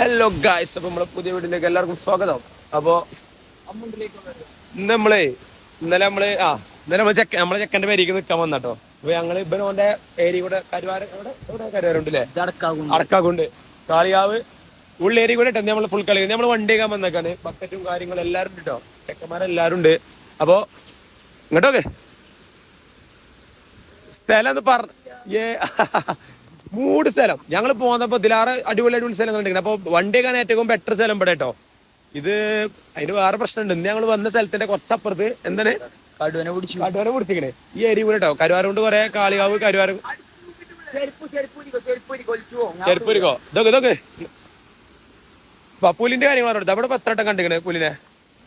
Hello guys അപ്പൊ നമ്മളെ പുതിയ വീട്ടിലേക്ക് എല്ലാവർക്കും സ്വാഗതം. അപ്പോ ഇന്ന് നമ്മളെ ഇന്നലെ നമ്മൾ ആ ഇന്നലെ നമ്മൾ ചെക്ക നമ്മളെ ചെക്കന്റെ പേരേക്ക് നിൽക്കാൻ വന്നാട്ടോ അപ്പൊ ഞങ്ങൾ ഇവൻ ഓന്റെ ഏരിയ കൂടെ കരുവാര കരുവാരുണ്ടല്ലേ അടക്കാകുണ്ട്. കാളിയാവ് ഉള്ളേരി കൂടെ ഇട്ടെന്ന് നമ്മൾ ഫുൾ കളി നമ്മൾ വണ്ടി ഒക്കെ വന്നേക്കാണ്. ബക്കറ്റും കാര്യങ്ങളും എല്ലാരും ഉണ്ട് കേട്ടോ. ചെക്കന്മാരെല്ലാരും ഉണ്ട്. അപ്പൊ ഇങ്ങോട്ടോക്കെ. സ്ഥലം ഒന്ന് പറഞ്ഞ ഏ മൂട് സ്ഥലം ഞങ്ങൾ പോകുന്നപ്പോ ഇതിലാറ് അടിപൊളി അടിപൊളി സ്ഥലം കണ്ടിരിക്കുന്നത് അപ്പൊ വണ്ടി കഴിക്കാൻ ഏറ്റവും ബെറ്റർ സ്ഥലം ഇവിടെ കേട്ടോ ഇത് അതിന് വേറെ പ്രശ്നമുണ്ട് ഇന്ന് ഞങ്ങൾ വന്ന സ്ഥലത്തിന്റെ കുറച്ചപ്പുറത്ത് എന്താണ്? കടുവനെ പിടിച്ചു. കടുവന പിടിച്ചിക്കണേ. ഈ ഏരിയ കൂടെ കേട്ടോ കരുവാരം കൊണ്ട് കുറെ കാളികാവ് കരുവാരം ചെരുപ്പൂരിക്കോ ഇതൊക്കെ ഇതൊക്കെ. പുലിന്റെ കാര്യങ്ങൾ പറഞ്ഞു അവിടെ പത്രട്ടം കണ്ടിക്കണേ പുലിനെ?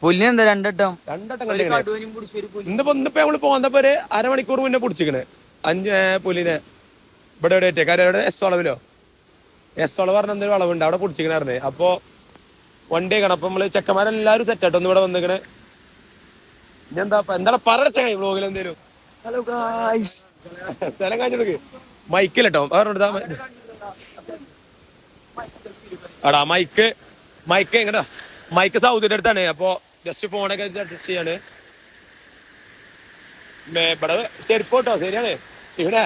പുല്ലിന് എന്താ രണ്ടെട്ടം? രണ്ടട്ടം കണ്ടിക്കണേ. ഇന്നിപ്പോ ഇന്നിപ്പോ നമ്മൾ പോകുന്നപ്പോ ഒരു അരമണിക്കൂർ മുന്നേ പിടിച്ചിക്കണേ. അഞ്ച് പുലിനെ. ഇവിടെ എവിടെ കാര്യം എസ് വളവിലോ? എസ് വളവ് പറഞ്ഞ എന്തൊരു വളവുണ്ട്? അവിടെ കുടിച്ചിരിക്കണായിരുന്നേ. അപ്പൊ വണ്ടി കാണാം അപ്പൊ നമ്മൾ ചെക്കന്മാരെല്ലാരും സെറ്റ് ആട്ടോ ഒന്ന് ഇവിടെ വന്നിക്കണ്. ഇനി എന്താ എന്താ പറച്ച വ്ലോഗിൽ എന്തേലും. ഹലോ ഗായ്സ് സ്ഥലം കാണിച്ചെടുക്ക് മൈക്കിലട്ടോ പറഞ്ഞെടുത്താ അടാ മൈക്ക് മൈക്ക് എങ്ങടാ മൈക്ക് സൗദിയുടെ അടുത്താണ്. അപ്പൊ ജസ്റ്റ് ഫോണൊക്കെ അഡ്ജസ്റ്റ് ചെയ്യാണ്. ഇവിടെ ചെരുപ്പ് കേട്ടോ ശരിയാണ്. ശിവനെ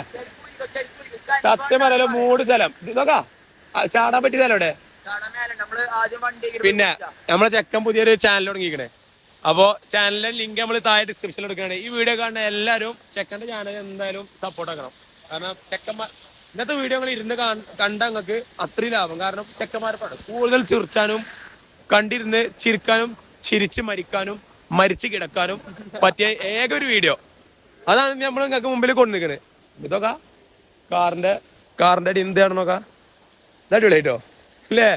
സത്യം പറയാലോ മൂട് സ്ഥലം. നോക്കാ. ചാടാൻ പറ്റിയ സ്ഥലം ഇവിടെ വണ്ടി പിന്നെ നമ്മളെ ചെക്കൻ പുതിയൊരു ചാനൽ തുടങ്ങിയിരിക്കണേ. അപ്പോ ചാനലിന്റെ ലിങ്ക് നമ്മൾ താഴെ ഡിസ്ക്രിപ്ഷനിൽ എടുക്കുകയാണ് ഈ വീഡിയോ കാണുന്ന എല്ലാവരും ചെക്കന്റെ ചാനൽ എന്തായാലും സപ്പോർട്ട് ആക്കണം. കാരണം ചെക്കന്മാർ ഇന്നത്തെ വീഡിയോ നമ്മൾ ഇരുന്ന് കാണ്- കണ്ട അങ്ങക്ക് അത്രയും ലാഭം. കാരണം ചെക്കന്മാരെ പാടും കൂടുതൽ ചിരിച്ചാനും കണ്ടിരുന്ന് ചിരിക്കാനും ചിരിച്ച് മരിക്കാനും മരിച്ച് കിടക്കാനും പറ്റിയ ഏക ഒരു വീഡിയോ അതാണ് നമ്മൾ നിങ്ങൾക്ക് മുമ്പിൽ കൊണ്ടുനിൽക്കുന്നത് ഇതൊക്കെ കാറിന്റെ കാറിന്റെ അടി എന്ത് നോക്കാം. ഇത് അടിപൊളിയായിട്ടോ? അല്ലേ?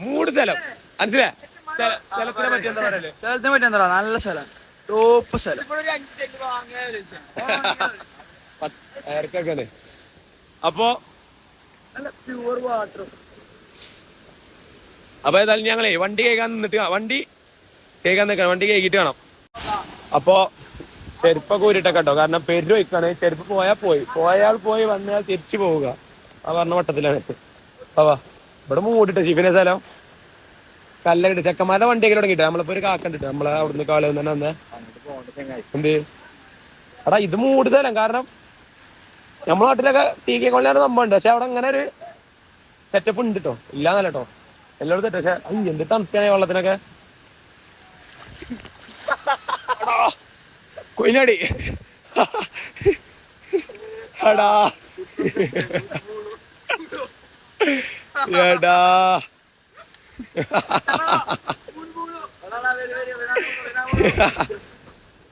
മൂട് സ്ഥലം. മനസ്സിലാ സ്ഥല- സ്ഥലത്തിനെ പറ്റി എന്താ പറയൽ? സ്ഥലത്തിനെ പറ്റി എന്താ നല്ല സ്ഥലം. ടോപ്പ് സ്ഥലം. അപ്പോ? അപ്പൊ ഏതായാലും ഞങ്ങളേ വണ്ടി കേൾക്കാൻ നിന്നിട്ട് വണ്ടി കേൾക്കാൻ നിൽക്കണം വണ്ടി കേൾക്കിട്ട് കാണാം അപ്പോ ചെരുപ്പൊക്കെ ഊരിട്ടൊക്കെ കേട്ടോ. കാരണം പെരു വയ്ക്കാണ് ചെരുപ്പ് പോയാൽ പോയി. പോയാൽ പോയി വന്നാൽ തിരിച്ചു പോവുക. ആ പറഞ്ഞ വട്ടത്തിലാണ്. അവാ ഇവിടെ മൂടിട്ടോ ശിവനെ സ്ഥലം. കല്ലിട്ട് ചെക്കന്മാരുടെ വണ്ടിയൊക്കെ തുടങ്ങിട്ട് നമ്മളിപ്പോ ഒരു കാക്കണ്ടിട്ട് നമ്മളെ അവിടുന്ന് കാളി തന്നെ വന്നേ. എന്ത്? എടാ ഇത് മൂട് സ്ഥലം. കാരണം നമ്മളെ നാട്ടിലൊക്കെ ടി കെ സംഭവം ഉണ്ട്. പക്ഷെ അവിടെ അങ്ങനെ ഒരു സെറ്റപ്പ് ഉണ്ട് കേട്ടോ ഇല്ലാന്നല്ല കേട്ടോ എല്ലായിടത്തും പക്ഷെ എന്ത് തണുപ്പാണ് വെള്ളത്തിനൊക്കെ. കുഞ്ഞാടി എടാ. എടാ.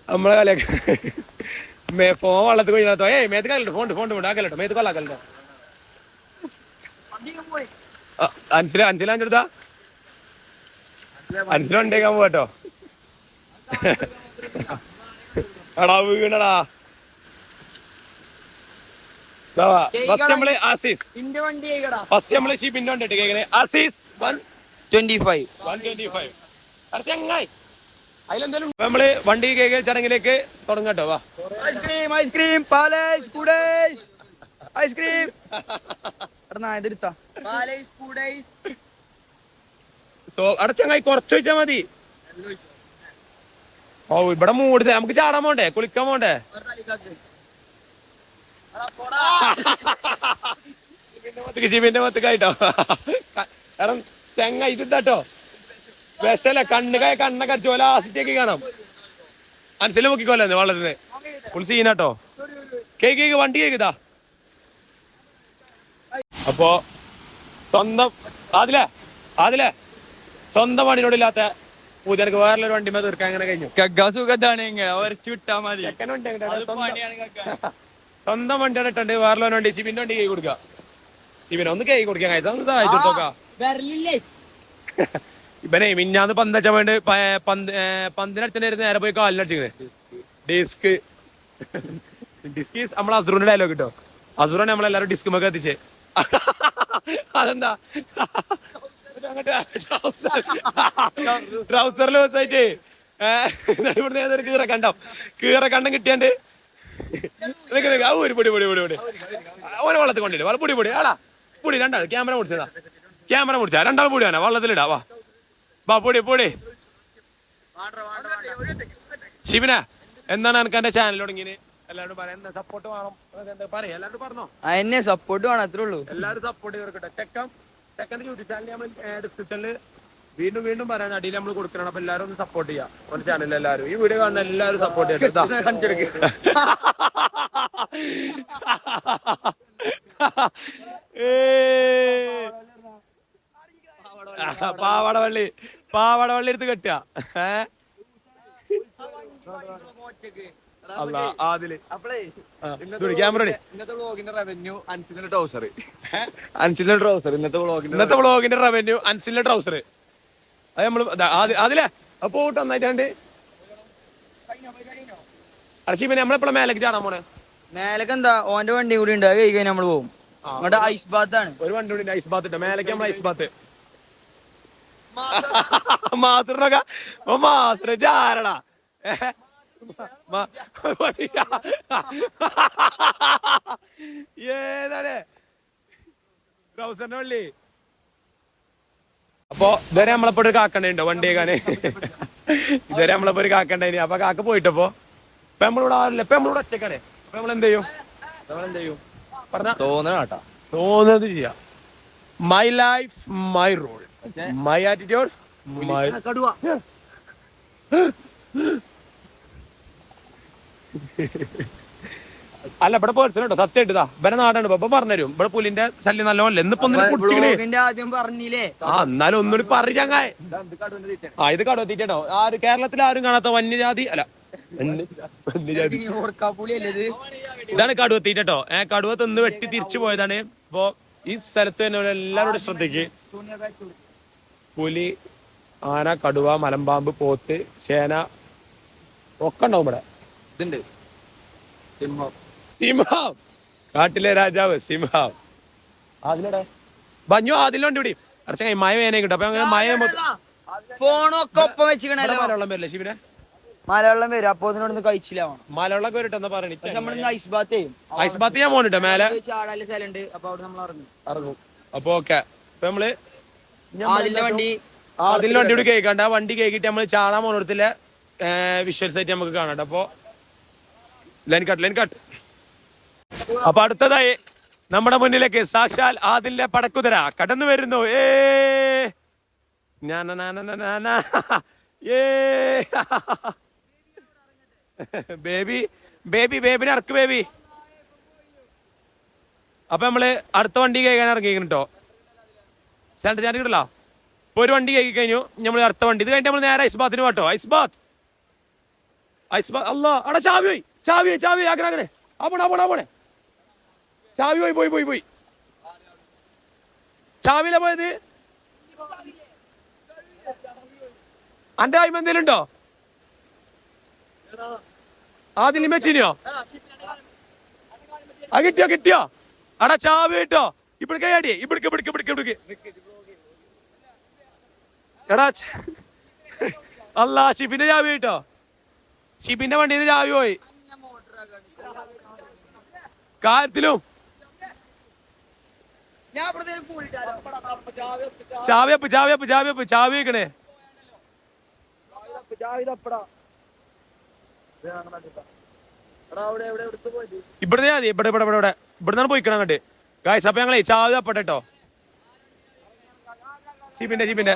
നമ്മളെ കളിയൊക്കെ. മേ ഫോൺ വള്ളത്ത് കൊഴിഞ്ഞാത്തോ ഏയ് മേത്ത് കല്ലോ ഫോണ്ട് ഫോണ്ട് ഉണ്ട് ആക്കല്ലോ മേത്ത് കൊള്ളാക്കല്ലോ അഞ്ചില അഞ്ചിൽ അഞ്ചെടുത്താ അഞ്ചിൽ വണ്ടിയേക്കാൻ പോകട്ടോ എടാ വീണടാ. ഫസ്റ്റ് നമ്മൾ ആസീസ്. വണ്ടി ആയിക്കടാ ഫസ്റ്റ് നമ്മൾ ഷിപ്പിന്റെ വണ്ടി കേൾക്കണേ. Azeez one twenty five one twenty five ചങ്ങായി അതിലെന്തായാലും നമ്മൾ വണ്ടി ചടങ്ങിലേക്ക് തുടങ്ങട്ടോ വാ. ഐസ്ക്രീം ഐസ്ക്രീം പാലേസ് കൂടേസ് ഐസ്ക്രീം എടാ ഇതെടുത്താ പാലേസ് കൂടേസ് സോ അടച്ചങ്ങായി ചങ്ങായി കുറച്ച് വെച്ചാ മതി. ഓ ഇവിടെ മൂടി നമുക്ക് ചാടാൻ പോണ്ടേ? കുളിക്കാൻ പോണ്ടേ? ജിബിന്റെ മത്തക്കായിട്ടോ കാരണം ചെങ്ങായിട്ടോ വിശല വിശല കണ്ണുകായ കണ്ണൊക്കെ അടിച്ചു പോലെ ആസിറ്റൊക്കെ കാണാം. മനസ്സിൽ നോക്കിക്കോലെ വളരുന്നത്. ഫുൾ സീനാട്ടോ കേക്ക് കേക്ക് വണ്ടി കേക്കുതാ അപ്പോ സ്വന്തം അതിലെ അതിലെ സ്വന്തം വണ്ടിനോടില്ലാത്ത വേറെ വണ്ടി വണ്ടിമേ തീർക്കാൻ അങ്ങനെ കഴിഞ്ഞു. സുഖത്താണ് വരച്ചു വിട്ടാ മതി. സ്വന്തം വണ്ടി ഇട്ടുണ്ട് വേറെ വണ്ടി ചിബിന്റെ വണ്ടി കൈ കൊടുക്ക. ചിബിനെ ഒന്ന് കൈ കൊടുക്കാൻ കഴിച്ചാ ഇവനെ മിന്നാന്ന് പന്തച്ച വേണ്ടി പന്ത് പന്തിനടുത്ത് നേരെ പോയി കാലിനടിച്ചിങ്ങനെ ഡിസ്ക്. ഡിസ്ക് നമ്മൾ അസുറിന്റെ ഡയലോഗ് കിട്ടോ അസുറാണ് നമ്മളെല്ലാരും ഡിസ്ക് മൊക്കെ എത്തിച്ചേ. അതെന്താ? ട്രൗസറിൽ വെച്ചായിട്ട് ഇവിടുന്ന് ഏതൊരു കീറ കണ്ടം? കീറ കണ്ടം കിട്ടിയാണ്ട് നിക്ക്, ആ ഒരു പൊടി പൊടി പൊടി പൊടി. ഓരോ വള്ളത്തിൽ കൊണ്ടിട്ട് വള പൊടി പൊടി ആടാ. പൊടി രണ്ടാൾ ക്യാമറ മുടിച്ചതാ ക്യാമറ മുടിച്ചാ രണ്ടാൾ പൊടി വേണ വള്ളത്തിലിടാ വാ. വാ പൊടി പൊടി. ശിവന എന്താണ് എനിക്ക് എന്റെ ചാനൽ തുടങ്ങിയത് എല്ലാവരും പറയാം എന്താ സപ്പോർട്ട് വേണം? എന്താ പറയാ എല്ലാവരും പറഞ്ഞോ? എന്നെ സപ്പോർട്ട് വേണം അത്രേ ഉള്ളൂ. എല്ലാവരും സപ്പോർട്ട് ചെയ്തെടുക്കട്ടെ ചെക്കം. ചെക്കന്റെ യൂട്യൂബ് ചാനൽ നമ്മൾ ഡിസ്ക്രിപ്ഷനിൽ വീണ്ടും വീണ്ടും പറയാൻ അടിയിൽ നമ്മൾ കൊടുക്കണം. അപ്പൊ എല്ലാവരും ഒന്ന് സപ്പോർട്ട് ചെയ്യാം. ഒരു ചാനൽ എല്ലാവരും. ഈ വീഡിയോ കാണുന്ന എല്ലാവരും സപ്പോർട്ട് ചെയ്യാം ഏയ്. പാവാടവള്ളി. പാവാടവള്ളി എടുത്ത് കെട്ടുക. ഏ? അല്ല ആദിൽ. ക്യാമറ ഇന്നത്തെ വ്ളോഗിന്റെ റവന്യൂ അൻസിലിന്റെ ട്രൗസർ അൻസിലിന്റെ ട്രൗസർ ഇന്നത്തെ വ്ളോഗിന്റെ ഇന്നത്തെ വ്ളോഗിന്റെ റവന്യൂ അൻസിലിന്റെ ട്രൗസർ അത് നമ്മൾ അതിലെ അപ്പൊ പോട്ട് നന്നായിട്ടാണ്ട്. പിന്നെ നമ്മളെപ്പോഴും മേലേക്ക് ചാടാൻ പോണേ? മേലക്ക് എന്താ ഓന്റെ വണ്ടി കൂടി ഉണ്ട്. അത് കഴിക്കാൻ നമ്മൾ പോകും അങ്ങോട്ട് ഐസ് ബാത്ത് ആണ്. ഒരു വണ്ടി കൂടി ഐസ് ബാത്ത് ഉണ്ട് മേലേക്ക് നമ്മൾ ഐസ് ബാത്ത് മാസറിനൊക്കെ ഓ മാസറ് ചാരടാ. ഏതാണ് ട്രൗസറിന്റെ വള്ളി അപ്പൊ ഇതുവരെ നമ്മളെപ്പോ ഒരു കാക്കണ്ടോ വണ്ടി കേൾക്കാന് ഇതുവരെ നമ്മളെപ്പോ ഒരു കാക്കണ്ടേനി അപ്പൊ കാക്ക പോയിട്ടപ്പോ ഇപ്പൊ നമ്മളിവിടെ ആരില്ല ഇപ്പൊ നമ്മളിവിടെ ഒറ്റക്കാണ് അപ്പൊ നമ്മൾ എന്ത് ചെയ്യും നമ്മൾ എന്ത് ചെയ്യും പറഞ്ഞ തോന്നണ തോന്നുന്നത് ചെയ്യാ my life my role my attitude my കടുവ അല്ല ഇവിടെ പേഴ്സൺ കേട്ടോ സത്യം ഇട്ടാ ഇവരെ നാടാണ്. ഇപ്പൊ പറഞ്ഞുതരും. ഇവിടെ പുലിന്റെ ശല്യം നല്ലോണല്ലേ? എന്നിപ്പോ ഒന്നിനെ ആദ്യം പറഞ്ഞില്ലേ? ആ എന്നാലും ഒന്നുകൂടി പറ ചങ്ങായി. ആ ഇത് കടുവത്തിട്ടോ ആര് കേരളത്തിൽ ആരും കാണാത്ത വന്യജാതി അല്ല വന്യ- വന്യജാതി. ഇതാണ് കടുവ ഇത്? ഇതാണ് കടുവത്തീറ്റോ ഏ കടുവ തിന്ന് വെട്ടി തിരിച്ചു പോയതാണ്. ഇപ്പൊ ഈ സ്ഥലത്ത് തന്നെ എല്ലാവരോടും ശ്രദ്ധിക്ക്. പുലി ആന കടുവ മലമ്പാമ്പ് പോത്ത് ചേന ഒക്കെ ഉണ്ടാവും ഇവിടെ. ഇതുണ്ട്. സിംഹം. സിംഹം. കാട്ടിലെ രാജാവ് സിംഹം. അതിലടെ ബഞ്ഞു അതിലുണ്ട് ഇവിടെ കുറച്ച് മഴ വേനേ കിട്ടും. അപ്പൊ അങ്ങനെ മഴ ഫോണൊക്കെ ഒപ്പം വെച്ചിക്കണല്ലോ മലവെള്ളം വരില്ല ശിവനെ? മലവെള്ളം വരും. അപ്പൊ ഇതിനോടൊന്ന് കഴിച്ചില്ല മലവെള്ളം വരട്ടെ എന്താ പറയണ. നമ്മളിന്ന് ഐസ് ബാത്ത് ചെയ്യും. ഐസ് ബാത്ത് ചെയ്യാൻ പോണിട്ടോ മേലെ? ചാടാൽ സ്ഥലമുണ്ട്. അപ്പൊ അവിടെ നമ്മൾ ഇറങ്ങും. ഇറങ്ങും. അപ്പൊ ഓക്കെ. അപ്പൊ നമ്മൾ അതിന്റെ വണ്ടി. അതിൽ വണ്ടി കൂടി കേൾക്കണ്ട. ആ വണ്ടി കേക്കിട്ട് നമ്മൾ ചാടാൻ പോണത്തില്ല വിഷ്വൽസ് ആയിട്ട് നമുക്ക് കാണണ്ട അപ്പൊ ലൈൻ കട്ട് ലൈൻ കട്ട്. അപ്പൊ അടുത്തതായി നമ്മുടെ മുന്നിലേക്ക് സാക്ഷാൽ ആദിലെ പടക്കുതിര കടന്നു വരുന്നു. ഏ. ബേബി ബേബി ബേബിനെ ഇറക്ക് ബേബി. അപ്പൊ നമ്മൾ അടുത്ത വണ്ടി കേൾക്കാൻ ഇറങ്ങിയിരിക്കുന്നു കേട്ടോ ചാർജ് കിട്ടില്ല ഇപ്പൊ ഒരു വണ്ടി കേൾക്കി കഴിഞ്ഞു. നമ്മൾ അടുത്ത വണ്ടി. ഇത് കഴിഞ്ഞിട്ട് നമ്മൾ നേരെ ഐസ് ബാത്തിന് പോട്ടോ ഐസ് ബാത്ത് ഐസ് ബാത്ത് അല്ല അവിടെ ചാവി പോയി. ചാവി ചാവി അങ്ങനെ അങ്ങനെ ആ പോണേ ചാവി പോയി പോയി പോയി പോയി. ചാവിലെ പോയത്? അന്റെ ആയ്മ എന്തേലും ഉണ്ടോ? ആദ്യം വെച്ചിനോ ആ കിട്ടിയോ കിട്ടിയോ? അടാ ചാവി കിട്ടോ. ഇവിടേക്ക് കൈയാടി ഇവിടേക്ക് ഇവിടേക്ക് ഇവിടേക്ക് ഇവിടേക്ക്. എടാ അല്ല ഷിബിന്റെ ചാവി കിട്ടോ? ഷിഫിന്റെ വണ്ടിയിൽ ചാവി പോയി. കാര്യത്തിലും ചാവിയപ്പ് ചാവിയപ്പ് ചാവിയപ്പ് ചാവി വെക്കണേ. ഇവിടുന്ന് മതി ഇവിടെ ഇവിടെ ഇവിടെ ഇവിടെ. ഇവിടുന്നാണ് പോയിക്കണം അങ്ങോട്ട്. ഗായ്സ് അപ്പൊ ഞങ്ങളെ ചാവി അപ്പട്ടെ കേട്ടോ ഷിബിന്റെ ഷിബിന്റെ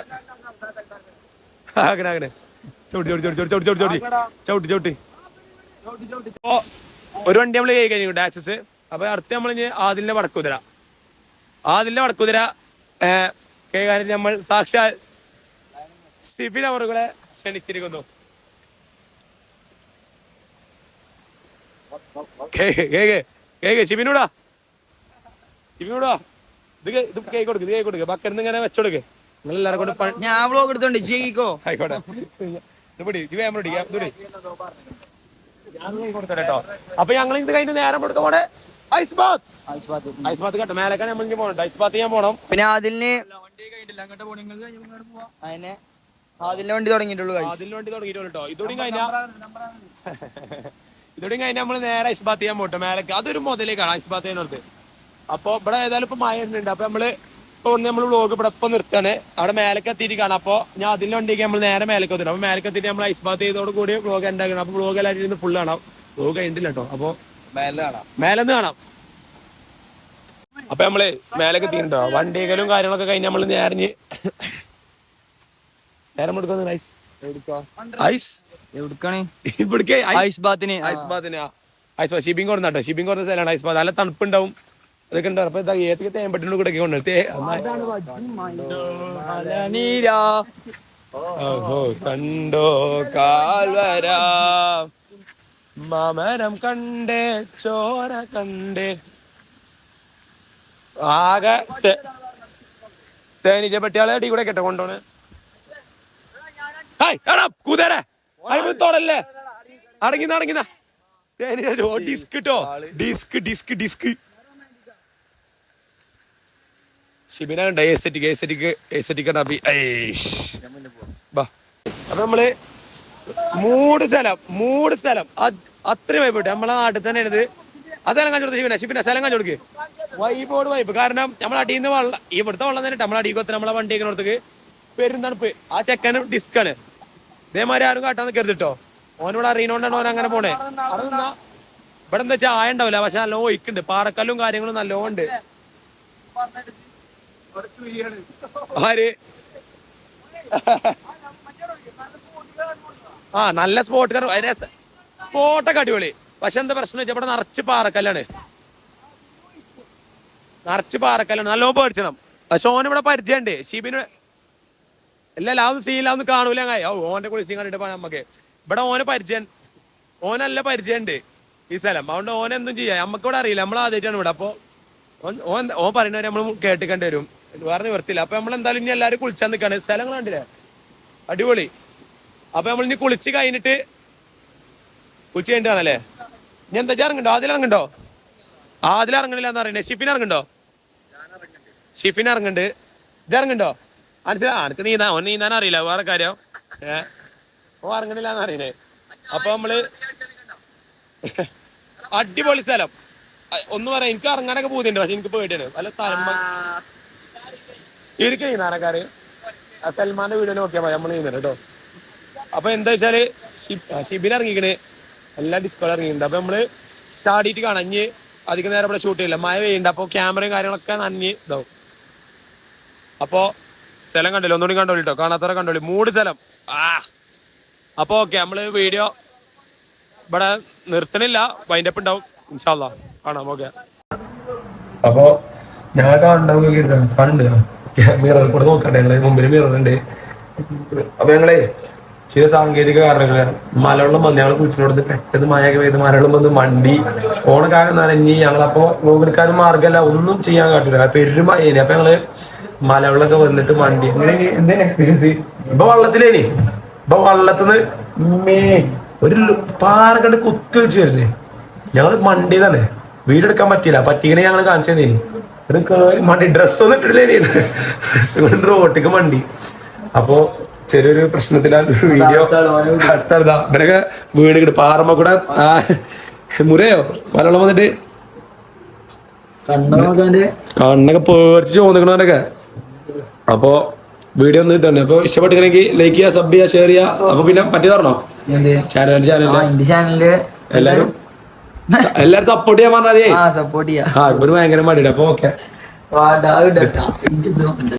ആകണേ ആകണേ. ചവിട്ടി ചവിട്ടി ചവിട്ടി ചവിട്ടി ചവിട്ടി ചവിട്ടി. ചവിട്ടി ചവിട്ടി. ഓ. ഒരു വണ്ടി നമ്മൾ കൈ കഴിഞ്ഞു ആക്സസ് അപ്പൊ അടുത്ത് നമ്മൾ ഇനി ആദിലിന്റെ വടക്കുതിര. ആദിലിന്റെ വടക്കുതിര കൈകാര്യം നമ്മൾ സാക്ഷാൽ സിഫിൻ അവറുകളെ ക്ഷണിച്ചിരിക്കുന്നു. ശിബിനൂടാ ശിബിനൂടാ ഇത് കേ- ഇത് കേക്ക് കൊടുക്ക് ഇത് കേക്ക് കൊടുക്ക്. ബക്കറിന്ന് ഇങ്ങനെ വെച്ചോടുക്ക് നിങ്ങൾ എല്ലാവരും കൂടെ ഞാൻ വ്ളോഗ് എടുത്തോണ്ട് ആയിക്കോട്ടെ. ഇത് പിടി ഇത് വേഗം പിടി ഇത് പിടി ഞാൻ കൈ കൊടുത്തരാം കേട്ടോ അപ്പൊ ഞങ്ങൾ ഇത് കഴിഞ്ഞ് നേരം കൊടുക്കും പോടെ ice bath. Ice bath. Ice bath കേട്ടോ മേലക്കാൻ നമ്മൾ ഇനി പോകണം ഐസ് ബാത്ത് ചെയ്യാൻ പോണം. പിന്നെ അതിന് അതിനെ അതിന്റെ വണ്ടി തുടങ്ങിയിട്ടുള്ളൂ guys. വണ്ടി തുടങ്ങിയിട്ടുള്ളൂ ഇതോടെ കഴിഞ്ഞാ ഇതോടെ കഴിഞ്ഞാൽ നമ്മൾ നേരെ ഐസ് ബാത്ത് ചെയ്യാൻ പോട്ടെ. മേലേക്ക്. അതൊരു മുതലേക്കാണ് ഐസ് ബാത്ത് ചെയ്യുന്നത് അപ്പൊ ഇവിടെ ഏതായാലും ഇപ്പൊ മഴ ഉണ്ട് അപ്പൊ നമ്മൾ ഇപ്പൊ നമ്മൾ വ്ലോഗ് ഇവിടെ ഇപ്പൊ നിർത്താണ് അവിടെ മേലേക്ക് എത്തിയിട്ട് കാണാം. അപ്പൊ ഞാൻ അതിന്റെ വണ്ടിക്ക് നമ്മൾ നേരെ മേലേക്ക് എത്തിയിട്ട് അപ്പൊ മേലേക്ക് എത്തിയിട്ട് നമ്മൾ ഐസ്ബാത്ത് ചെയ്തോട് കൂടി വ്ലോഗ് ഉണ്ടാക്കണം. അപ്പൊ വ്ലോഗ് എല്ലാവരും ഇരുന്ന് ഫുള്ള് കാണാം. വ്ലോഗ് കഴിഞ്ഞില്ല കേട്ടോ. അപ്പൊ മേലെ കാണാം. മേലെന്ന് കാണാം. അപ്പൊ നമ്മൾ മേലേക്ക് എത്തിയിട്ടുണ്ടോ വണ്ടികളും കാര്യങ്ങളൊക്കെ കഴിഞ്ഞ് നമ്മൾ നേരഞ്ഞ് നേരം എടുക്കുന്ന ഐസ് ഐസ് ഐസ് ബാത്തിന് ഐസ് ബാത്തിനാ ഐസ് ബാത്ത് ഷിപ്പിംഗ് കൊടുന്നാട്ടോ ഷിപ്പിംഗ് കൊടുത്ത സ്ഥലമാണ് ഐസ് ബാത്ത് നല്ല തണുപ്പുണ്ടാവും. അതൊക്കെ ഉണ്ടാവും കാൽവര? മാമരം കണ്ടേ ചോര കണ്ടേ. ആകെ തേനീച്ച പെട്ടിയാളെ അടി കൂടെ കേട്ടോ കൊണ്ടോണ്. കൂതേരെ. അയ്മത്തോടല്ലേ അടങ്ങിന്ന അടങ്ങിന്ന. ഡിസ്ക് കിട്ടോ ഡിസ്ക് ഡിസ്ക് ഡിസ്ക്. ഷിബിന കണ്ട? എസ്റ്റിക്ക് എസ്റ്റിക്ക് എസ്തെറ്റിക് അപ്പി ബാ. അപ്പൊ നമ്മൾ മൂട് സ്ഥലം മൂട് സ്ഥലം. അത് അത്രയും വൈബ് നമ്മളെ നാട്ടിൽ തന്നെ ഇത് ആ സ്ഥലം കാണിച്ചു കൊടുത്ത് ഷിബിന ഷിബിന സ്ഥലം കാണിച്ചു കൊടുക്ക്. വൈബോട് വൈബ് കാരണം നമ്മൾ അടിയിൽ നിന്ന് വെള്ളം ഇവിടുത്തെ വെള്ളം തന്നെ നമ്മളെ അടിയിൽ കൊത്തി നമ്മളെ വണ്ടി അടുത്തേക്ക് പെരുന്തണുപ്പ്. ആ ചെക്കന് ഡിസ്ക് ആണ്. ഇതേമാതിരി ആരും കാട്ടാൻ നിൽക്കരുത് കേട്ടോ ഓനോട് അറിയണോണ്ടാണ് ഓൻ അങ്ങനെ പോണേ. ഇവിടെ എന്താ ചായ ഉണ്ടാവില്ല. പക്ഷെ നല്ല ഒഴിക്കുന്നുണ്ട്. പാറക്കല്ലും കാര്യങ്ങളും നല്ലോണം ഉണ്ട്. ആര്? ആ നല്ല സ്പോട്ട് സ്പോട്ടൊക്കെ അടിപൊളി. പക്ഷെ എന്താ പ്രശ്നം വെച്ചാൽ ഇവിടെ നിറച്ച് പാറക്കല്ലാണ്. നിറച്ച് പാറക്കല്ലാണ്. നല്ലോണം പേടിച്ചണം. പക്ഷെ ഓൻ ഇവിടെ പരിചയമുണ്ട്. ഷീബിന് ഇല്ല ലാവും സീലാവും കാണൂല ഓന്റെ കുളിച്ചും കണ്ടിട്ട് പോകാം നമുക്ക് ഇവിടെ ഓന് പരിചയം ഓനല്ല പരിചയമുണ്ട് ഈ സ്ഥലം. അതുകൊണ്ട് ഓനെന്തും ചെയ്യാ. നമുക്ക് ഇവിടെ അറിയില്ല. നമ്മൾ ആദ്യമായിട്ടാണ് ഇവിടെ. അപ്പൊ ഓൻ ഓൻ ഓൻ പറയുന്നവരെ നമ്മൾ കേട്ടിക്കേണ്ടി വരും. വേറെ നിവർത്തില്ല അപ്പൊ നമ്മൾ എന്തായാലും ഇനി എല്ലാവരും കുളിച്ചാൻ നിൽക്കാണ് സ്ഥലങ്ങൾ കണ്ടില്ലേ? അടിപൊളി. അപ്പൊ നമ്മൾ ഇനി കുളിച്ച് കഴിഞ്ഞിട്ട് കുളിച്ച് കഴിഞ്ഞിട്ടാണല്ലേ? ഇനി എന്താ ഇറങ്ങണ്ടോ? ആദ്യം ഇറങ്ങണ്ടോ? ആദ്യം ഇറങ്ങണില്ല എന്ന് പറയുന്നത്. ഷിഫിൻ ഇറങ്ങണ്ടോ? ഷിഫിൻ ഇറങ്ങണ്ട്. ഇറങ്ങണ്ടോ? മനസ്സിലാ അനക്ക് നീന്താ ഓൻ നീന്താൻ അറിയില്ല. വേറെ കാര്യം. ഏ? ഓ ഇറങ്ങണില്ല എന്ന് അറിയണേ അപ്പൊ നമ്മൾ അടിപൊളി സ്ഥലം. ഒന്ന് പറയാം എനിക്ക് ഇറങ്ങാനൊക്കെ പോകുന്നുണ്ട് പക്ഷെ എനിക്ക് പേടിയാണ്. അല്ല തലമ്പ ഇരിക്കും നീന്താനക്കാര് ആ സൽമാന്റെ വീഡിയോ നോക്കിയാ മതി നമ്മൾ നീന്തണം കേട്ടോ. അപ്പൊ എന്താ വെച്ചാൽ ഷിബിൻ ഇറങ്ങിക്കണ്. എല്ലാ ഡിസ്കോൾ ഇറങ്ങിയിട്ടുണ്ട്. അപ്പൊ നമ്മൾ ചാടിയിട്ട് കാണാം ഇനി അധികം നേരം ഇവിടെ ഷൂട്ട് ചെയ്യില്ല? മഴ പെയ്യുന്നുണ്ട്. അപ്പൊ ക്യാമറയും കാര്യങ്ങളൊക്കെ നനഞ്ഞ് ഇതാവും. അപ്പൊ സ്ഥലം കണ്ടില്ല? ഒന്നുകൂടി കണ്ടോളി കേട്ടോ കാണാത്തവരെ കണ്ടോളി. മൂട് സ്ഥലം. ആ. അപ്പൊ ഓക്കെ നമ്മൾ വീഡിയോ ഇവിടെ നിർത്തണില്ല. വൈൻഡപ്പ് ഉണ്ടാവും. കാണാം. ഓക്കെ. അപ്പോൾ ഞാൻ കണ്ടോ കണ്ട് മിറർ കൂടെ നോക്കട്ടെ ഞങ്ങളെ മുമ്പിൽ മിറർ ഉണ്ട്. അപ്പൊ ഞങ്ങളെ ചില സാങ്കേതിക കാരണങ്ങൾ മലവെള്ളം വന്ന് ഞങ്ങൾ കുളിച്ചിനോടത്ത് പെട്ടെന്ന് മഴയൊക്കെ പെയ്ത് മലവെള്ളം വന്ന് മണ്ടി ഓണക്കാകെ നനഞ്ഞ് ഞങ്ങളപ്പോ നോക്കിയെടുക്കാനും മാർഗമല്ല ഒന്നും ചെയ്യാൻ കാട്ടില്ല പെരുമഴേനെ അപ്പൊ ഞങ്ങൾ മലവെള്ളമൊക്കെ വന്നിട്ട് മണ്ടി. എങ്ങനെ എന്തേലും എക്സ്പീരിയൻസ് ഇപ്പൊ വള്ളത്തിലേനി. ഇപ്പൊ വള്ളത്തിന്ന് മേ ഒരു പാറ കണ്ട് കുത്തി വെച്ച് വരുന്നേ. ഞങ്ങൾ മണ്ടിയതാണ് വീടെടുക്കാൻ പറ്റിയില്ല. പറ്റിയെ ഞങ്ങൾ കാണിച്ചു തന്നേനി. മണ്ടി ഡ്രസ് ഒന്നും ഇട്ടിട്ടില്ല ഡ്രസ് കൊണ്ട് റോട്ടിക്ക് മണ്ടി. അപ്പോ ചെറിയൊരു പ്രശ്നത്തിലാണ് വീഡിയോ അടുത്തടുത്ത ഇവരൊക്കെ വീട് കിട്ടും. പാറമ്മ കൂടെ മുരയോ? മലയാളം വന്നിട്ട്? കണ്ണൊക്കെ പേർച്ച് ചോദിക്കണവരൊക്കെ അപ്പോ വീഡിയോ ഒന്ന് തന്നെ അപ്പൊ ഇഷ്ടപ്പെട്ടിരിക്കണെങ്കിൽ ലൈക്ക് ചെയ്യുക സബ് ചെയ്യുക ഷെയർ ചെയ്യുക. അപ്പൊ പിന്നെ പറ്റിയതാണോ ചാനൽ ചാനലിൽ എല്ലാരും എല്ലാരും സപ്പോർട്ട് ചെയ്യാൻ പറഞ്ഞാൽ സപ്പോർട്ട് ചെയ്യാം. ഭയങ്കര മടിയുടെ അപ്പൊ ഓക്കെ.